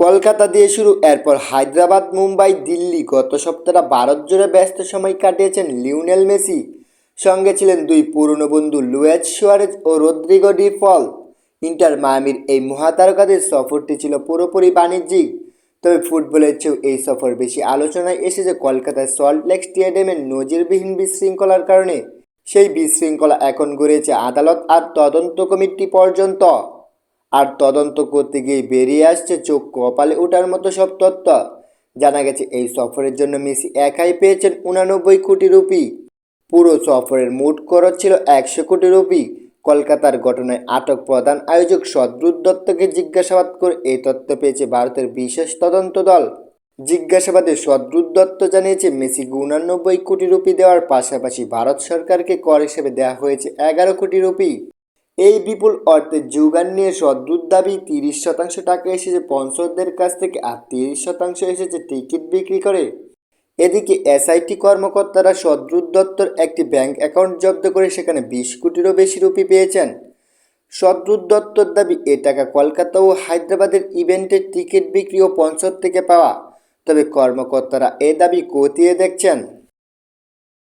কলকাতা দিয়ে শুরু, এরপর হায়দ্রাবাদ, মুম্বাই, দিল্লি। গত সপ্তাহে ভারত জুড়ে ব্যস্ত সময় কাটিয়েছেন লিওনেল মেসি। সঙ্গে ছিলেন দুই পুরনো বন্ধু লুয়েজ সুয়ারেজ ও রদ্রিগো ডি ফল ইন্টার মায়ামির এই মহাতারকাদের সফরটি ছিল পুরোপুরি বাণিজ্যিক। তবে ফুটবলের চেয়েও এই সফর বেশি আলোচনায় এসেছে কলকাতার সল্ট লেক স্টেডিয়ামের নজিরবিহীন বিশৃঙ্খলার কারণে। সেই বিশৃঙ্খলা এখন গড়িয়েছে আদালত আর তদন্ত কমিটি পর্যন্ত। আর তদন্ত করতে গিয়ে বেরিয়ে আসছে চোখ কপালে ওঠার মতো সব তথ্য। জানা গেছে, এই সফরের জন্য মেসি একাই পেয়েছেন উনানব্বই কোটি রুপি। পুরো সফরের মোট খরচ ছিল একশো কোটি রুপি। কলকাতার ঘটনায় আটক প্রধান আয়োজক সদ্রুত দত্তকে জিজ্ঞাসাবাদ করে এই তথ্য পেয়েছে ভারতের বিশেষ তদন্ত দল। জিজ্ঞাসাবাদে সদ্রুত দত্ত জানিয়েছে মেসি উনানব্বই কোটি রুপি দেওয়ার পাশাপাশি ভারত সরকারকে কর হিসেবে দেওয়া হয়েছে এগারো কোটি রুপি। এই বিপুল অর্থের যোগান নিয়ে সদ্রুত দাবি তিরিশ শতাংশ টাকা এসেছে স্পন্সরদের কাছ থেকে আর তিরিশ শতাংশ এসেছে টিকিট বিক্রি করে। এদিকে এসআইটি কর্মকর্তারা সদ্রুত দত্তর একটি ব্যাংক অ্যাকাউন্ট জব্দ করে সেখানে বিশ কোটিরও বেশি রুপি পেয়েছেন। সদ্রুত দত্তর দাবি, এ টাকা কলকাতা ও হায়দ্রাবাদের ইভেন্টের টিকিট বিক্রি ও স্পন্সর থেকে পাওয়া। তবে কর্মকর্তারা এ দাবি খতিয়ে দেখছেন।